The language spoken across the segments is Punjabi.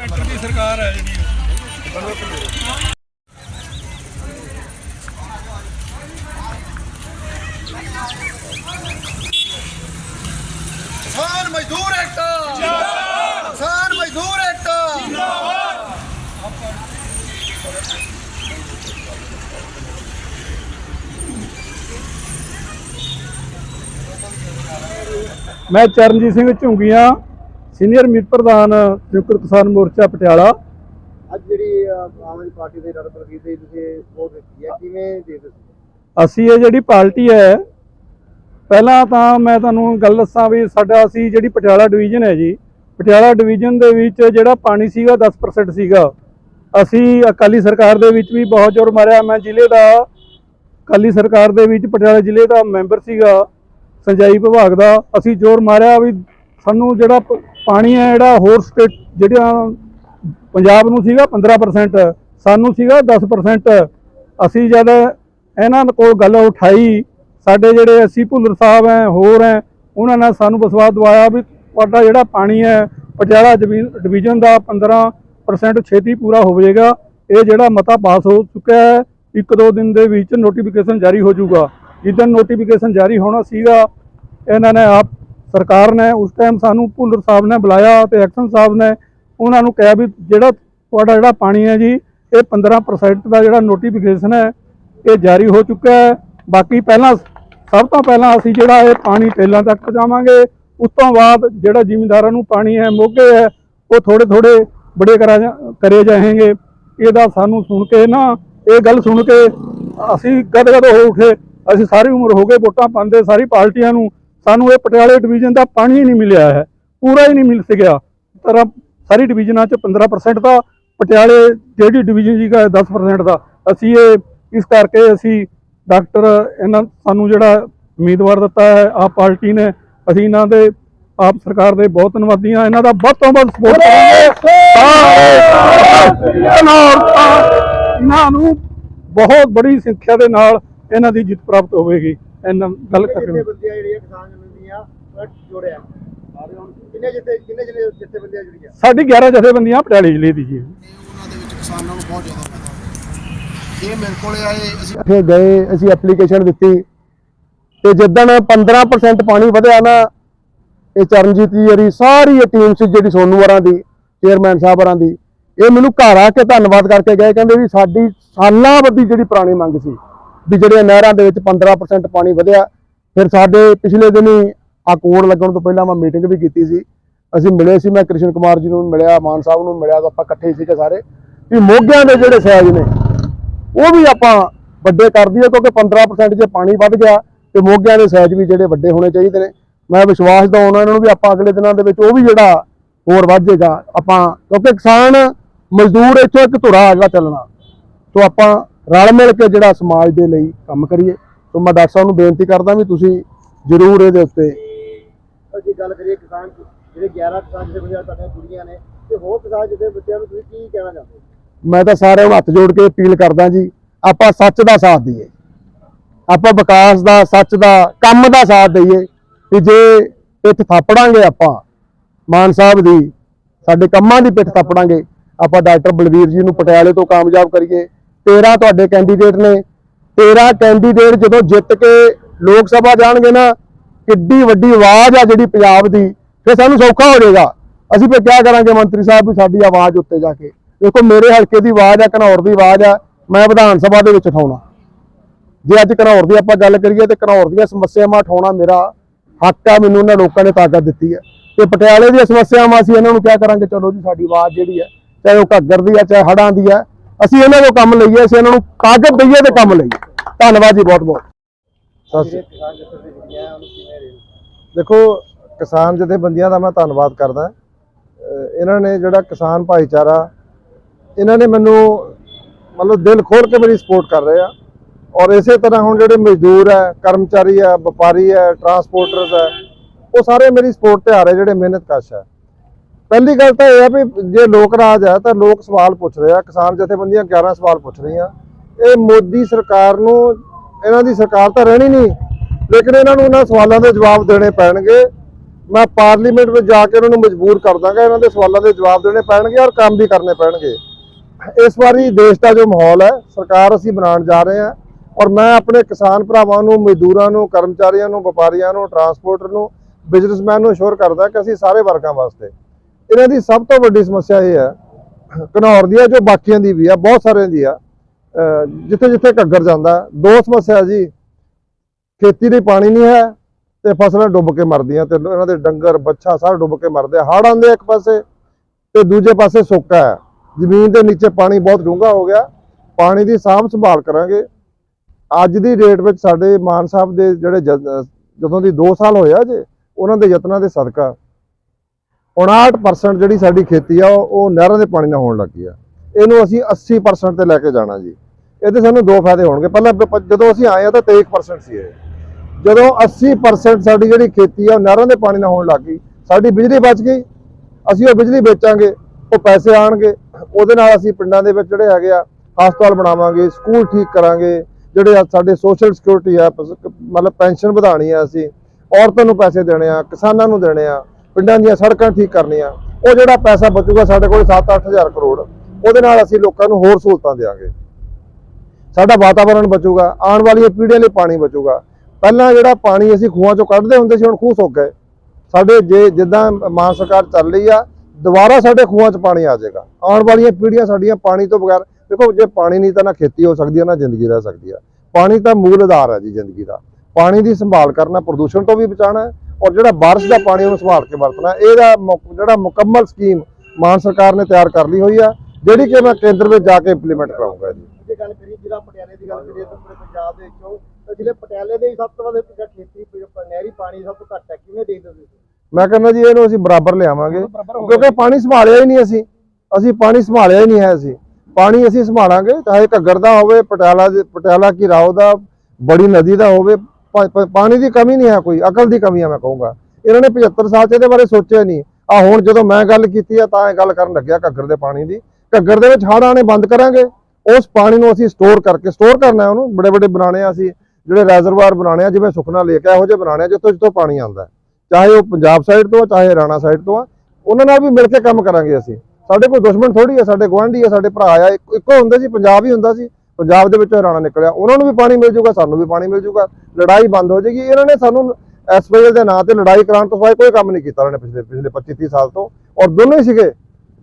ਸੈਂਟਰ ਦੀ ਸਰਕਾਰ ਹੈ ਜਿਹੜੀ ਕਿਸਾਨ ਮਜ਼ਦੂਰ ਏਕਤਾ ਜਿੰਦਾਬਾਦ ਕਿਸਾਨ ਮਜ਼ਦੂਰ ਏਕਤਾ ਮੈਂ ਚਰਨਜੀਤ ਸਿੰਘ ਝੁੰਗੀਆਂ ਸੀਨੀਅਰ ਮੀਤ ਪ੍ਰਧਾਨ ਸੰਯੁਕਤ ਕਿਸਾਨ ਮੋਰਚਾ ਪਟਿਆਲਾ। ਅੱਜ ਜਿਹੜੀ ਆਮ ਆਦਮੀ ਪਾਰਟੀ ਦੇ ਰਦ ਪ੍ਰਗੀਤ ਦੀ ਤੁਸੀਂ ਵੋਟ ਦਿੱਤੀ ਹੈ ਕਿਵੇਂ ਦੇ ਤੁਸੀਂ ਅਸੀਂ ਇਹ ਜਿਹੜੀ ਪਾਰਟੀ ਹੈ ਪਹਿਲਾਂ ਤਾਂ ਮੈਂ ਤੁਹਾਨੂੰ ਗੱਲ ਦੱਸਾਂ ਵੀ ਸਾਡਾ ਅਸੀਂ ਜਿਹੜੀ ਪਟਿਆਲਾ ਡਿਵੀਜ਼ਨ ਹੈ ਜੀ ਪਟਿਆਲਾ ਡਿਵੀਜ਼ਨ ਦੇ ਵਿੱਚ ਜਿਹੜਾ ਪਾਣੀ ਸੀਗਾ 10% ਸੀਗਾ। ਅਸੀਂ ਅਕਾਲੀ ਸਰਕਾਰ ਦੇ ਵਿੱਚ ਵੀ ਬਹੁਤ ਜ਼ੋਰ ਮਾਰਿਆ। ਮੈਂ ਜ਼ਿਲ੍ਹੇ ਦਾ ਅਕਾਲੀ ਸਰਕਾਰ ਦੇ ਵਿੱਚ ਪਟਿਆਲਾ ਜ਼ਿਲ੍ਹੇ ਦਾ ਮੈਂਬਰ ਸੀਗਾ ਸਿੰਜਾਈ ਵਿਭਾਗ ਦਾ। ਅਸੀਂ ਜ਼ੋਰ ਮਾਰਿਆ ਵੀ ਸਾਨੂੰ ਜਿਹੜਾ ਪਾਣੀ ਹੈ ਜਿਹੜਾ ਹੋਰ ਸਟੇਟ ਜਿਹੜੀਆਂ ਪੰਜਾਬ ਨੂੰ ਸੀਗਾ 15% ਸਾਨੂੰ ਸੀਗਾ 10% ਅਸੀਂ ਜਦ ਇਹਨਾਂ ਕੋਲ ਗੱਲ ਉਠਾਈ, ਸਾਡੇ ਜਿਹੜੇ ਅਸੀਂ ਭੁੱਲਰ ਸਾਹਿਬ ਹੈ, ਹੋਰ ਹੈ, ਉਹਨਾਂ ਨੇ ਸਾਨੂੰ ਵਿਸ਼ਵਾਸ ਦਵਾਇਆ ਵੀ ਤੁਹਾਡਾ ਜਿਹੜਾ ਪਾਣੀ ਹੈ, ਪਟਿਆਲਾ ਡਿਵੀ- ਡਿਵੀਜ਼ਨ ਦਾ 15% ਛੇਤੀ ਪੂਰਾ ਹੋ ਜਾਏਗਾ ਇਹ ਜਿਹੜਾ ਮਤਾ ਪਾਸ ਹੋ ਚੁੱਕਾ ਹੈ, ਇੱਕ ਦੋ ਦਿਨ ਦੇ ਵਿੱਚ ਨੋਟੀਫਿਕੇਸ਼ਨ ਜਾਰੀ ਹੋ ਜਾਊਗਾ। ਜਿੱਦਣ ਨੋਟੀਫਿਕੇਸ਼ਨ ਜਾਰੀ ਹੋਣਾ ਸੀਗਾ, ਇਹਨਾਂ ਨੇ ਆਪ ਸਰਕਾਰ ਨੇ ਉਸ ਟਾਈਮ ਸਾਨੂੰ ਭੁੱਲਰ ਸਾਹਿਬ ਨੇ ਬੁਲਾਇਆ ਤੇ ਐਕਸ਼ਨ ਸਾਹਿਬ ਨੇ ਉਹਨਾਂ ਨੂੰ ਕਿਹਾ ਵੀ ਜਿਹੜਾ ਤੁਹਾਡਾ ਜਿਹੜਾ ਪਾਣੀ ਹੈ ਜੀ, ਇਹ 15% ਦਾ ਜਿਹੜਾ ਨੋਟੀਫਿਕੇਸ਼ਨ ਹੈ, ਇਹ ਜਾਰੀ ਹੋ ਚੁੱਕਾ ਹੈ। ਬਾਕੀ ਪਹਿਲਾਂ ਸਭ ਤੋਂ ਪਹਿਲਾਂ ਅਸੀਂ ਜਿਹੜਾ ਇਹ ਪਾਣੀ ਟੇਲਾਂ ਤੱਕ ਪਹੁੰਚਾਵਾਂਗੇ। ਉਸ ਤੋਂ ਬਾਅਦ ਜਿਹੜਾ ਜ਼ਿਮੀਂਦਾਰਾਂ ਨੂੰ ਪਾਣੀ ਹੈ, ਮੋਗੇ ਹੈ, ਉਹ ਥੋੜੇ ਥੋੜੇ ਬੜੇ ਕਰਾ ਜਾ- ਕਰੇ ਜਾਣਗੇ ਇਹਦਾ ਸਾਨੂੰ ਸੁਣ ਕੇ ਨਾ, ਇਹ ਗੱਲ ਸੁਣ ਕੇ ਅਸੀਂ ਗਦਗਦ ਹੋ ਉਠੇ ਅਸੀਂ ਸਾਰੀ ਉਮਰ ਹੋ ਗਏ ਵੋਟਾਂ ਪਾਉਂਦੇ, ਸਾਰੀ ਪਾਰਟੀਆਂ ਨੂੰ ਸਾਨੂੰ ਇਹ ਪਟਿਆਲੇ ਡਿਵੀਜ਼ਨ ਦਾ ਪਾਣੀ ਹੀ ਨਹੀਂ ਮਿਲਿਆ ਹੈ ਪੂਰਾ ਹੀ ਨਹੀਂ ਮਿਲ ਸਕਿਆ। ਤਰ੍ਹਾਂ ਸਾਰੀ ਡਿਵੀਜ਼ਨਾਂ ਚ 15% ਦਾ ਪਟਿਆਲੇ ਜਿਹੜੀ ਡਿਵੀਜ਼ਨ ਸੀਗਾ 10% ਦਾ। ਅਸੀਂ ਇਹ ਇਸ ਕਰਕੇ ਅਸੀਂ ਡਾਕਟਰ ਇਹਨਾਂ ਸਾਨੂੰ ਜਿਹੜਾ ਉਮੀਦਵਾਰ ਦਿੱਤਾ ਹੈ ਆਪ ਪਾਰਟੀ ਨੇ ਅਸੀਂ ਇਹਨਾਂ ਦੇ ਆਪ ਸਰਕਾਰ ਦੇ ਬਹੁਤ ਧੰਨਵਾਦੀ ਹਾਂ। ਇਹਨਾਂ ਦਾ ਵੱਧ ਤੋਂ ਵੱਧ ਸਪੋਰਟ ਕਰਾਂਗੇ। ਇਹਨਾਂ ਨੂੰ ਬਹੁਤ ਬੜੀ ਸੰਖਿਆ ਦੇ ਨਾਲ ਇਹਨਾਂ ਦੀ ਜਿੱਤ ਪ੍ਰਾਪਤ ਹੋਵੇਗੀ। ਇਹਨਾਂ ਗੱਲ ਕਰਕੇ ਬੰਦੀਆਂ ਜਿਹੜੀਆਂ ਕਿਸਾਨ ਜਥੇਬੰਦੀਆਂ ਉਹ ਜੋੜਿਆ। ਸਾਰੇ ਹੁਣ ਕਿੰਨੇ ਜਿੱਤੇ ਕਿੰਨੇ ਜਿੰਨੇ ਜਥੇਬੰਦੀਆਂ ਜੁੜੀਆਂ? ਸਾਡੀ 11 ਜਥੇਬੰਦੀਆਂ ਪਟਿਆਲੇ ਜ਼ਿਲ੍ਹੇ ਦੀ ਜੀ। ਉਹਨਾਂ ਦੇ ਵਿੱਚ ਕਿਸਾਨਾਂ ਨੂੰ ਬਹੁਤ ਜ਼ਿਆਦਾ ਫਾਇਦਾ ਇਹ ਮੇਰੇ ਕੋਲੇ ਆਏ ਅਸੀਂ ਉੱਥੇ ਗਏ ਅਸੀਂ ਐਪਲੀਕੇਸ਼ਨ ਦਿੱਤੀ। ਤੇ ਜਿੱਦਣ 15% ਪਾਣੀ ਵਧਿਆ ਨਾ ਇਹ ਚਰਨਜੀਤ ਜੀ ਜਿਹੜੀ ਸਾਰੀ ਇਹ ਟੀਮ ਸੀ ਜਿਹੜੀ ਸੋਨੂ ਵਰਾਂ ਦੀ ਚੇਅਰਮੈਨ ਸਾਹਿਬ ਵਰਾਂ ਦੀ। ਇਹ ਮੈਨੂੰ ਘਰ ਆ ਕੇ ਧੰਨਵਾਦ ਕਰਕੇ ਗਏ ਕਹਿੰਦੇ ਵੀ ਸਾਡੀ ਸਾਲਾਂ ਬੱਧੀ ਜਿਹੜੀ ਪੁਰਾਣੀ ਮੰਗ ਸੀ ਵੀ ਜਿਹੜੀਆਂ ਨਹਿਰਾਂ ਦੇ ਵਿੱਚ 15% ਪਾਣੀ ਵਧਿਆ, ਫਿਰ ਸਾਡੇ ਪਿਛਲੇ ਦਿਨੀ ਆ ਕੋਡ ਲੱਗਣ ਤੋਂ ਪਹਿਲਾਂ ਮੈਂ ਮੀਟਿੰਗ ਵੀ ਕੀਤੀ ਸੀ। ਅਸੀਂ ਮਿਲੇ ਸੀ, ਮੈਂ ਕ੍ਰਿਸ਼ਨ ਕੁਮਾਰ ਜੀ ਨੂੰ ਮਿਲਿਆ, ਮਾਨ ਸਾਹਿਬ ਨੂੰ ਮਿਲਿਆ, ਤਾਂ ਆਪਾਂ ਇਕੱਠੇ ਹੀ ਸੀਗੇ ਸਾਰੇ। ਵੀ ਮੋਗਿਆਂ ਦੇ ਜਿਹੜੇ ਸਾਈਜ਼ ਨੇ, ਉਹ ਵੀ ਆਪਾਂ ਵੱਡੇ ਕਰ ਦਈਏ, ਕਿਉਂਕਿ 15% ਜੇ ਪਾਣੀ ਵੱਧ ਗਿਆ, ਤੇ ਮੋਗਿਆਂ ਦੇ ਸਾਈਜ਼ ਵੀ ਜਿਹੜੇ ਵੱਡੇ ਹੋਣੇ ਚਾਹੀਦੇ ਨੇ। ਮੈਂ ਵਿਸ਼ਵਾਸ ਦਵਾਉਣਾ ਇਹਨਾਂ ਨੂੰ ਵੀ ਆਪਾਂ ਅਗਲੇ ਦਿਨਾਂ ਦੇ ਵਿੱਚ ਉਹ ਵੀ ਜਿਹੜਾ ਹੋਰ ਵੱਧ ਜਾਏਗਾ। ਆਪਾਂ, ਕਿਉਂਕਿ ਕਿਸਾਨ ਮਜ਼ਦੂਰ ਇੱਥੋਂ ਇੱਕ ਧੁਰਾ ਹੈਗਾ ਚੱਲਣਾ। ਸੋ ਆਪਾਂ ਰਲ ਮਿਲ ਕੇ ਜਿਹੜਾ ਸਮਾਜ ਦੇ ਲਈ ਕੰਮ ਕਰੀਏ। ਸੋ ਮੈਂ ਡਾਕਟਰ ਸਾਹਿਬ ਨੂੰ ਬੇਨਤੀ ਕਰਦਾ ਵੀ ਤੁਸੀਂ ਜ਼ਰੂਰ ਇਹਦੇ ਉੱਤੇ ਅਸੀਂ ਗੱਲ ਕਰੀਏ ਕਿਸਾਨ ਜਿਹੜੇ 11 ਕਿਸਾਨ ਜਥੇਬੰਦੀਆਂ ਤੁਹਾਡੀਆਂ ਜੁੜੀਆਂ ਨੇ ਤੇ ਹੋਰ ਕਿਸਾਨ ਜਥੇਬੰਦੀਆਂ ਨੂੰ ਤੁਸੀਂ ਕੀ ਕਹਿਣਾ ਚਾਹੁੰਦੇ ਹੋ? ਮੈਂ ਤਾਂ ਸਾਰਿਆਂ ਨੂੰ ਹੱਥ ਜੋੜ ਕੇ ਅਪੀਲ ਕਰਦਾ ਜੀ ਆਪਾਂ ਸੱਚ ਦਾ ਸਾਥ ਦਈਏ। ਆਪਾਂ ਵਿਕਾਸ ਦਾ ਸੱਚ ਦਾ ਕੰਮ ਦਾ ਸਾਥ ਦਈਏ ਕਿ ਜੇ ਪਿੱਠ ਥਾਪੜਾਂਗੇ ਆਪਾਂ ਮਾਨ ਸਾਹਿਬ ਦੀ ਸਾਡੇ ਕੰਮਾਂ ਦੀ ਪਿੱਠ ਥਾਪੜਾਂਗੇ ਆਪਾਂ ਡਾਕਟਰ ਬਲਵੀਰ ਜੀ ਨੂੰ ਪਟਿਆਲੇ ਤੋਂ ਕਾਮਯਾਬ ਕਰੀਏ। 13 ਤੁਹਾਡੇ ਕੈਂਡੀਡੇਟ ਨੇ। 13 ਕੈਂਡੀਡੇਟ ਜਦੋਂ ਜਿੱਤ ਕੇ ਲੋਕ ਸਭਾ ਜਾਣਗੇ ਨਾ, ਕਿੱਡੀ ਵੱਡੀ ਆਵਾਜ਼ ਆ ਜਿਹੜੀ ਪੰਜਾਬ ਦੀ। ਫਿਰ ਸਾਨੂੰ ਸੌਖਾ ਹੋ ਜਾਏਗਾ। ਅਸੀਂ ਫਿਰ ਕਿਆ ਕਰਾਂਗੇ ਮੰਤਰੀ ਸਾਹਿਬ ਵੀ ਸਾਡੀ ਆਵਾਜ਼ ਉੱਤੇ ਜਾ ਕੇ। ਦੇਖੋ, ਮੇਰੇ ਹਲਕੇ ਦੀ ਆਵਾਜ਼ ਆ, ਘਨੌਰ ਦੀ ਆਵਾਜ਼ ਆ। ਮੈਂ ਵਿਧਾਨ ਸਭਾ ਦੇ ਵਿੱਚ ਉਠਾਉਣਾ। ਜੇ ਅੱਜ ਘਨੌਰ ਦੀ ਆਪਾਂ ਗੱਲ ਕਰੀਏ ਤੇ ਘਨੌਰ ਦੀਆਂ ਸਮੱਸਿਆਵਾਂ ਉਠਾਉਣਾ ਮੇਰਾ ਹੱਕ ਆ, ਮੈਨੂੰ ਉਹਨਾਂ ਲੋਕਾਂ ਨੇ ਤਾਕਤ ਦਿੱਤੀ ਹੈ ਤੇ ਪਟਿਆਲੇ ਦੀਆਂ ਸਮੱਸਿਆਵਾਂ ਅਸੀਂ ਇਹਨਾਂ ਨੂੰ ਕਿਆ ਕਰਾਂਗੇ? ਚਲੋ ਜੀ, ਸਾਡੀ ਆਵਾਜ਼ ਜਿਹੜੀ ਹੈ ਚਾਹੇ ਉਹ ਘੱਗਰ ਦੀ ਹੈ ਚਾਹੇ ਹੜਾਂ ਦੀ ਹੈ ਅਸੀਂ ਇਹਨਾਂ ਨੂੰ ਕੰਮ ਲਈਏ, ਅਸੀਂ ਇਹਨਾਂ ਨੂੰ ਕਾਗਜ਼ ਦਈਏ ਤੇ ਕੰਮ ਲਈਏ। ਧੰਨਵਾਦ ਜੀ ਬਹੁਤ ਬਹੁਤ। ਸਤਿ ਸ਼੍ਰੀ ਅਕਾਲ। ਦੇਖੋ, ਕਿਸਾਨ ਜਥੇਬੰਦੀਆਂ ਦਾ ਮੈਂ ਧੰਨਵਾਦ ਕਰਦਾ। ਇਹਨਾਂ ਨੇ ਜਿਹੜਾ ਕਿਸਾਨ ਭਾਈਚਾਰਾ, ਇਹਨਾਂ ਨੇ ਮੈਨੂੰ ਮਤਲਬ ਦਿਲ ਖੋਲ ਕੇ ਮੇਰੀ ਸਪੋਰਟ ਕਰ ਰਹੇ ਆ। ਔਰ ਇਸੇ ਤਰ੍ਹਾਂ ਹੁਣ ਜਿਹੜੇ ਮਜ਼ਦੂਰ ਹੈ, ਕਰਮਚਾਰੀ ਹੈ, ਵਪਾਰੀ ਹੈ ਟਰਾਂਸਪੋਰਟਰਸ ਹੈ, ਉਹ ਸਾਰੇ ਮੇਰੀ ਸਪੋਰਟ ਤੇ ਆ ਰਹੇ ਜਿਹੜੇ ਮਿਹਨਤ ਕਸ਼ ਹੈ। ਪਹਿਲੀ ਗੱਲ ਤਾਂ ਇਹ ਹੈ ਵੀ ਜੇ ਲੋਕ ਰਾਜ ਹੈ ਤਾਂ ਲੋਕ ਸਵਾਲ ਪੁੱਛ ਰਹੇ ਆ, ਕਿਸਾਨ ਜਥੇਬੰਦੀਆਂ 11 ਸਵਾਲ ਪੁੱਛ ਰਹੀਆਂ। ਇਹ ਮੋਦੀ ਸਰਕਾਰ ਨੂੰ, ਇਹਨਾਂ ਦੀ ਸਰਕਾਰ ਤਾਂ ਰਹਿਣੀ ਨਹੀਂ, ਲੇਕਿਨ ਇਹਨਾਂ ਨੂੰ ਇਹਨਾਂ ਸਵਾਲਾਂ ਦੇ ਜਵਾਬ ਦੇਣੇ ਪੈਣਗੇ। ਮੈਂ ਪਾਰਲੀਮੈਂਟ ਵਿੱਚ ਜਾ ਕੇ ਉਹਨਾਂ ਨੂੰ ਮਜਬੂਰ ਕਰ ਦਾਂਗਾ, ਇਹਨਾਂ ਦੇ ਸਵਾਲਾਂ ਦੇ ਜਵਾਬ ਦੇਣੇ ਪੈਣਗੇ ਔਰ ਕੰਮ ਵੀ ਕਰਨੇ ਪੈਣਗੇ। ਇਸ ਵਾਰੀ ਦੇਸ਼ ਦਾ ਜੋ ਮਾਹੌਲ ਹੈ, ਸਰਕਾਰ ਅਸੀਂ ਬਣਾਉਣ ਜਾ ਰਹੇ ਹਾਂ ਔਰ ਮੈਂ ਆਪਣੇ ਕਿਸਾਨ ਭਰਾਵਾਂ ਨੂੰ, ਮਜ਼ਦੂਰਾਂ ਨੂੰ, ਕਰਮਚਾਰੀਆਂ ਨੂੰ, ਵਪਾਰੀਆਂ ਨੂੰ, ਟਰਾਂਸਪੋਰਟਰ ਨੂੰ, ਬਿਜ਼ਨਸਮੈਨ ਨੂੰ ਅਸ਼ੋਰ ਕਰਦਾ ਕਿ ਅਸੀਂ ਸਾਰੇ ਵਰਗਾਂ ਵਾਸਤੇ ਇਹਨਾਂ ਦੀ ਸਭ ਤੋਂ ਵੱਡੀ ਸਮੱਸਿਆ ਇਹ ਹੈ, ਘਨੌਰ ਦੀ ਹੈ, ਜੋ ਬਾਕੀਆਂ ਦੀ ਵੀ ਆ ਬਹੁਤ ਸਾਰਿਆਂ ਦੀ ਆ ਜਿੱਥੇ ਜਿੱਥੇ ਘੱਗਰ ਜਾਂਦਾ, ਦੋ ਸਮੱਸਿਆ ਜੀ, ਖੇਤੀ ਲਈ ਪਾਣੀ ਨਹੀਂ ਹੈ ਤੇ ਫਸਲਾਂ ਡੁੱਬ ਕੇ ਮਰਦੀਆਂ ਤੇ ਇਹਨਾਂ ਦੇ ਡੰਗਰ ਬੱਚਾ ਸਾਰੇ ਡੁੱਬ ਕੇ ਮਰਦੇ ਆ। ਹੜ੍ਹ ਆਉਂਦੇ ਆ ਇੱਕ ਪਾਸੇ ਤੇ ਦੂਜੇ ਪਾਸੇ ਸੋਕਾ ਹੈ। ਜ਼ਮੀਨ ਦੇ ਨੀਚੇ ਪਾਣੀ ਬਹੁਤ ਡੂੰਘਾ ਹੋ ਗਿਆ। ਪਾਣੀ ਦੀ ਸਾਂਭ ਸੰਭਾਲ ਕਰਾਂਗੇ। ਅੱਜ ਦੀ ਡੇਟ ਵਿੱਚ ਸਾਡੇ ਮਾਨ ਸਾਹਿਬ ਦੇ ਜਿਹੜੇ ਜਦੋਂ ਦੀ 2 ਸਾਲ ਹੋਇਆ ਜੇ ਉਹਨਾਂ ਦੇ ਯਤਨਾਂ ਦੇ ਸਦਕਾ 59% ਜਿਹੜੀ ਸਾਡੀ ਖੇਤੀ ਆ, ਉਹ ਉਹ ਨਹਿਰਾਂ ਦੇ ਪਾਣੀ ਨਾਲ ਹੋਣ ਲੱਗੀ ਆ। ਇਹਨੂੰ ਅਸੀਂ 80% ਤੇ ਲੈ ਕੇ ਜਾਣਾ ਜੀ। ਇਹਦੇ ਸਾਨੂੰ ਦੋ ਫਾਇਦੇ ਹੋਣਗੇ। ਪਹਿਲਾਂ ਜਦੋਂ ਅਸੀਂ ਆਏ ਆ, ਤਾਂ 23% ਸੀ ਇਹ। ਜਦੋਂ 80% ਸਾਡੀ ਜਿਹੜੀ ਖੇਤੀ ਆ, ਉਹ ਨਹਿਰਾਂ ਦੇ ਪਾਣੀ ਨਾਲ ਹੋਣ ਲੱਗ ਗਈ। ਸਾਡੀ ਬਿਜਲੀ ਬਚ ਗਈ। ਅਸੀਂ ਉਹ ਬਿਜਲੀ ਵੇਚਾਂਗੇ। ਉਹ ਪੈਸੇ ਆਣਗੇ। ਉਹਦੇ ਨਾਲ ਅਸੀਂ ਪਿੰਡਾਂ ਦੇ ਵਿੱਚ ਜਿਹੜੇ ਹੈਗੇ ਆ, ਹਸਪਤਾਲ ਬਣਾਵਾਂਗੇ, ਸਕੂਲ ਠੀਕ ਕਰਾਂਗੇ। ਜਿਹੜੇ ਆ ਸਾਡੇ ਸੋਸ਼ਲ ਸਿਕਿਉਰਿਟੀ ਆ ਮਤਲਬ ਪੈਨਸ਼ਨ ਵਧਾਣੀ ਆ ਅਸੀਂ। ਔਰਤਾਂ ਨੂੰ ਪੈਸੇ ਦੇਣੇ ਆ, ਕਿਸਾਨਾਂ ਨੂੰ ਦੇਣੇ ਆ। ਪਿੰਡਾਂ ਦੀਆਂ ਸੜਕਾਂ ਠੀਕ ਕਰਨੀਆਂ, ਉਹ ਜਿਹੜਾ ਪੈਸਾ ਬਚੂਗਾ ਸਾਡੇ ਕੋਲ 7-8000 ਕਰੋੜ, ਉਹਦੇ ਨਾਲ ਅਸੀਂ ਲੋਕਾਂ ਨੂੰ ਹੋਰ ਸਹੂਲਤਾਂ ਦੇਵਾਂਗੇ ਸਾਡਾ ਵਾਤਾਵਰਣ ਬਚੂਗਾ, ਆਉਣ ਵਾਲੀਆਂ ਪੀੜ੍ਹੀਆਂ ਲਈ ਪਾਣੀ ਬਚੂਗਾ। ਪਹਿਲਾਂ ਜਿਹੜਾ ਪਾਣੀ ਅਸੀਂ ਖੂਹਾਂ ਚੋਂ ਕੱਢਦੇ ਹੁੰਦੇ ਸੀ, ਹੁਣ ਖੂਹ ਸੁੱਕ ਗਏ। ਸਾਡੇ ਜੇ ਜਿੱਦਾਂ ਮਾਨ ਸਰਕਾਰ ਚੱਲ ਰਹੀ ਆ, ਦੁਬਾਰਾ ਸਾਡੇ ਖੂਹਾਂ 'ਚ ਪਾਣੀ ਆ ਜਾਏਗਾ। ਆਉਣ ਵਾਲੀਆਂ ਪੀੜ੍ਹੀਆਂ ਸਾਡੀਆਂ ਪਾਣੀ ਤੋਂ ਬਗੈਰ, ਦੇਖੋ, ਜੇ ਪਾਣੀ ਨਹੀਂ ਤਾਂ ਨਾ ਖੇਤੀ ਹੋ ਸਕਦੀ ਹੈ ਨਾ ਜ਼ਿੰਦਗੀ ਰਹਿ ਸਕਦੀ ਆ। ਪਾਣੀ ਤਾਂ ਮੂਲ ਆਧਾਰ ਹੈ ਜੀ ਜ਼ਿੰਦਗੀ ਦਾ। ਪਾਣੀ ਦੀ ਸੰਭਾਲ ਕਰਨਾ, ਪ੍ਰਦੂਸ਼ਣ ਤੋਂ ਵੀ ਬਚਾਉਣਾ ਔਰ ਜਿਹੜਾ ਬਾਰਿਸ਼ ਦਾ ਪਾਣੀ ਉਹਨੂੰ ਸੰਭਾਲ ਕੇ ਵਰਤਣਾ ਇਹਦਾ ਜਿਹੜਾ ਮੁਕੰਮਲ ਸਕੀਮ ਮਾਨ ਸਰਕਾਰ ਨੇ ਤਿਆਰ ਕਰ ਲਈ ਹੋਈ ਆ ਜਿਹੜੀ ਕਿ ਮੈਂ ਕੇਂਦਰ ਵਿੱਚ ਜਾ ਕੇ ਇੰਪਲੀਮੈਂਟ ਕਰਾਉਂਗਾ ਜੀ। ਜੇ ਗੱਲ ਕਰੀਏ ਜ਼ਿਲ੍ਹਾ ਪਟਿਆਲੇ ਦੀ ਗੱਲ ਕਰੀਏ ਤਾਂ ਪੂਰੇ ਪੰਜਾਬ ਦੇ ਵਿੱਚੋਂ ਤਾਂ ਜ਼ਿਲ੍ਹੇ ਪਟਿਆਲੇ ਦੇ ਹੀ ਸਭ ਤੋਂ ਵੱਧ ਜਿਹੜਾ ਖੇਤੀ ਪ- ਨਹਿਰੀ ਪਾਣੀ ਸਭ ਤੋਂ ਘੱਟ ਹੈ ਕਿਵੇਂ ਦੇਖਦੇ ਹੋ ਤੁਸੀਂ? ਮੈਂ ਕਹਿੰਦਾ ਜੀ ਇਹਨੂੰ ਅਸੀਂ ਬਰਾਬਰ ਲਿਆਵਾਂਗੇ ਕਿਉਂਕਿ ਪਾਣੀ ਸੰਭਾਲਿਆ ਹੀ ਨਹੀਂ ਅਸੀਂ। ਅਸੀਂ ਪਾਣੀ ਸੰਭਾਲਿਆ ਹੀ ਨਹੀਂ ਹੈ ਅਸੀਂ। ਪਾਣੀ ਅਸੀਂ ਸੰਭਾਲਾਂਗੇ ਚਾਹੇ ਘੱਗਰ ਦਾ ਹੋਵੇ ਪਟਿਆਲਾ ਦੇ ਪਟਿਆਲਾ ਕੀ ਰਾਓ ਦਾ ਬੜੀ ਨਦੀ ਦਾ ਹੋਵੇ ਪਾਣੀ ਦੀ ਕਮੀ ਨਹੀਂ ਹੈ ਕੋਈ, ਅਕਲ ਦੀ ਕਮੀ ਆ ਮੈਂ ਕਹੂੰਗਾ। ਇਹਨਾਂ ਨੇ 75 ਸਾਲ ਚ ਇਹਦੇ ਬਾਰੇ ਸੋਚਿਆ ਨਹੀਂ। ਆ ਹੁਣ ਜਦੋਂ ਮੈਂ ਗੱਲ ਕੀਤੀ ਆ, ਤਾਂ ਇਹ ਗੱਲ ਕਰਨ ਲੱਗਿਆ ਘੱਗਰ ਦੇ ਪਾਣੀ ਦੀ। ਘੱਗਰ ਦੇ ਵਿੱਚ ਹੜ੍ਹ ਆਉਣੇ ਬੰਦ ਕਰਾਂਗੇ। ਉਸ ਪਾਣੀ ਨੂੰ ਅਸੀਂ ਸਟੋਰ ਕਰਕੇ ਸਟੋਰ ਕਰਨਾ ਹੈ ਉਹਨੂੰ। ਬੜੇ ਬੜੇ ਬਣਾਉਣੇ ਆ ਅਸੀਂ, ਜਿਹੜੇ ਰੈਜ਼ਰਵਾਰ ਬਣਾਉਣੇ ਆ, ਜਿਵੇਂ ਸੁਖਨਾ ਲੇਕ ਹੈ ਇਹੋ ਜਿਹੇ ਬਣਾਉਣੇ ਆ, ਜਿੱਥੋਂ ਜਿੱਥੋਂ ਪਾਣੀ ਆਉਂਦਾ ਚਾਹੇ ਉਹ ਪੰਜਾਬ ਸਾਈਡ ਤੋਂ ਆ, ਚਾਹੇ ਹਰਿਆਣਾ ਸਾਈਡ ਤੋਂ ਆ, ਉਹਨਾਂ ਨਾਲ ਵੀ ਮਿਲ ਕੇ ਕੰਮ ਕਰਾਂਗੇ ਅਸੀਂ। ਸਾਡੇ ਕੋਈ ਦੁਸ਼ਮਣ ਥੋੜੀ ਆ, ਸਾਡੇ ਗੁਆਂਢੀ ਆ, ਸਾਡੇ ਭਰਾ ਆ, ਇੱਕ- ਇੱਕੋ ਹੁੰਦੇ ਸੀ, ਪੰਜਾਬ ਹੀ ਹੁੰਦਾ ਸੀ। ਪੰਜਾਬ ਦੇ ਵਿੱਚੋਂ ਹਰਿਆਣਾ ਨਿਕਲਿਆ, ਉਹਨਾਂ ਨੂੰ ਵੀ ਪਾਣੀ ਮਿਲ ਜੂਗਾ ਸਾਨੂੰ ਵੀ ਪਾਣੀ ਮਿਲ ਜੂਗਾ ਲੜਾਈ ਬੰਦ ਹੋ ਜਾਏਗੀ। ਇਹਨਾਂ ਨੇ ਸਾਨੂੰ ਐਸਪੀਐਲ ਦੇ ਨਾਂ ਤੇ ਲੜਾਈ ਕਰਾਉਣ ਤੋਂ ਸਿਵਾਏ ਕੋਈ ਕੰਮ ਨਹੀਂ ਕੀਤਾ ਉਹਨਾਂ ਨੇ ਪਿਛਲੇ ਪਿਛਲੇ 25 30 ਸਾਲ ਤੋਂ। ਔਰ ਦੋਨੋਂ ਹੀ ਸੀਗੇ,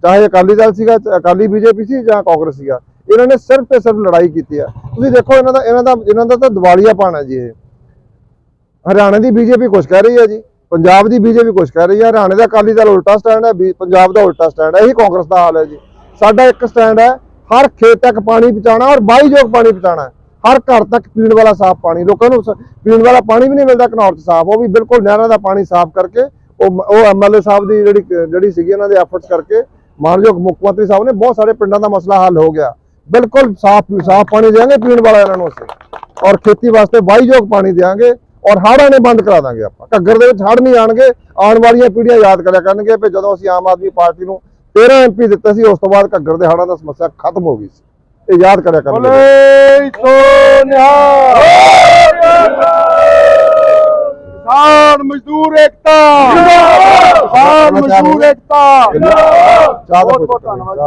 ਚਾਹੇ ਅਕਾਲੀ ਦਲ ਸੀਗਾ ਚਾਹੇ ਅਕਾਲੀ ਬੀਜੇਪੀ ਸੀ ਜਾਂ ਕਾਂਗਰਸ ਸੀਗਾ। ਇਹਨਾਂ ਨੇ ਸਿਰਫ ਤੇ ਸਿਰਫ ਲੜਾਈ ਕੀਤੀ ਆ। ਤੁਸੀਂ ਦੇਖੋ, ਇਹਨਾਂ ਦਾ ਇਹਨਾਂ ਦਾ ਇਹਨਾਂ ਦਾ ਤਾਂ ਦਿਵਾਲੀਆ ਪਾਣਾ ਜੀ ਇਹ। ਹਰਿਆਣਾ ਦੀ ਬੀਜੇਪੀ ਕੁਛ ਕਹਿ ਰਹੀ ਹੈ ਜੀ। ਪੰਜਾਬ ਦੀ ਬੀਜੇਪੀ ਕੁਛ ਕਹਿ ਰਹੀ ਹੈ ਹਰਿਆਣੇ ਦਾ ਅਕਾਲੀ ਦਲ ਉਲਟਾ ਸਟੈਂਡ ਹੈ ਬੀ- ਪੰਜਾਬ ਦਾ ਉਲਟਾ ਸਟੈਂਡ ਹੈ ਇਹੀ ਕਾਂਗਰਸ ਦਾ ਹਾਲ ਹੈ ਜੀ। ਸਾਡਾ ਇੱਕ ਸਟੈਂਡ ਹੈ ਹਰ ਖੇਤ ਤੱਕ ਪਾਣੀ ਪਹੁੰਚਾਉਣਾ ਔਰ ਵਾਹੀਯੋਗ ਪਾਣੀ ਪਹੁੰਚਾਉਣਾ ਹਰ ਘਰ ਤੱਕ ਪੀਣ ਵਾਲਾ ਸਾਫ਼ ਪਾਣੀ, ਲੋਕਾਂ ਨੂੰ ਪੀਣ ਵਾਲਾ ਪਾਣੀ ਵੀ ਨਹੀਂ ਮਿਲਦਾ, ਘਨੌਰ ਚ ਸਾਫ਼, ਉਹ ਵੀ ਬਿਲਕੁਲ ਨਹਿਰਾਂ ਦਾ ਪਾਣੀ ਸਾਫ਼ ਕਰਕੇ, ਉਹ ਮ- ਉਹ ਐਮਐਲਏ ਸਾਹਿਬ ਦੀ ਜਿਹੜੀ ਜਿਹੜੀ ਸੀਗੀ ਇਹਨਾਂ ਦੇ ਐਫਰਟਸ ਕਰਕੇ ਮਾਨਯੋਗ ਮੁੱਖ ਮੰਤਰੀ ਸਾਹਿਬ ਨੇ ਬਹੁਤ ਸਾਰੇ ਪਿੰਡਾਂ ਦਾ ਮਸਲਾ ਹੱਲ ਹੋ ਗਿਆ। ਬਿਲਕੁਲ ਸਾਫ਼ ਸਾਫ਼ ਪਾਣੀ ਦੇਵਾਂਗੇ ਪੀਣ ਵਾਲਾ ਇਹਨਾਂ ਨੂੰ ਅਸੀਂ। ਔਰ ਖੇਤੀ ਵਾਸਤੇ ਵਾਹੀਯੋਗ ਪਾਣੀ ਦੇਵਾਂਗੇ ਔਰ ਹੜ੍ਹਾਂ ਨੇ ਬੰਦ ਕਰਾ ਦਾਂਗੇ ਆਪਾਂ। ਘੱਗਰ ਦੇ ਵਿੱਚ ਹੜ੍ਹ ਨਹੀਂ ਆਣਗੇ ਆਉਣ ਵਾਲੀਆਂ ਪੀੜ੍ਹੀਆਂ ਯਾਦ ਕਰਿਆ ਕਰਨਗੇ ਵੀ ਜਦੋਂ ਅਸੀਂ ਆਮ ਆਦਮੀ ਪਾਰਟੀ ਨੂੰ 13 ਐਮਪੀ ਦਿੱਤੇ ਸੀ ਉਸ ਤੋਂ ਬਾਅਦ ਘੱਗਰ ਦੇ ਹੜ੍ਹਾਂ ਦਾ ਸਮੱਸਿਆ ਖਤਮ ਹੋ ਗਈ ਸੀ। ਇਹ ਯਾਦ ਕਰਿਆ ਬੋਲੇ ਕਿਸਾਨ ਮਜ਼ਦੂਰ ਏਕਤਾ। ਕਿਸਾਨ ਮਜ਼ਦੂਰ ਏਕਤਾ। ਬਹੁਤ ਧੰਨਵਾਦ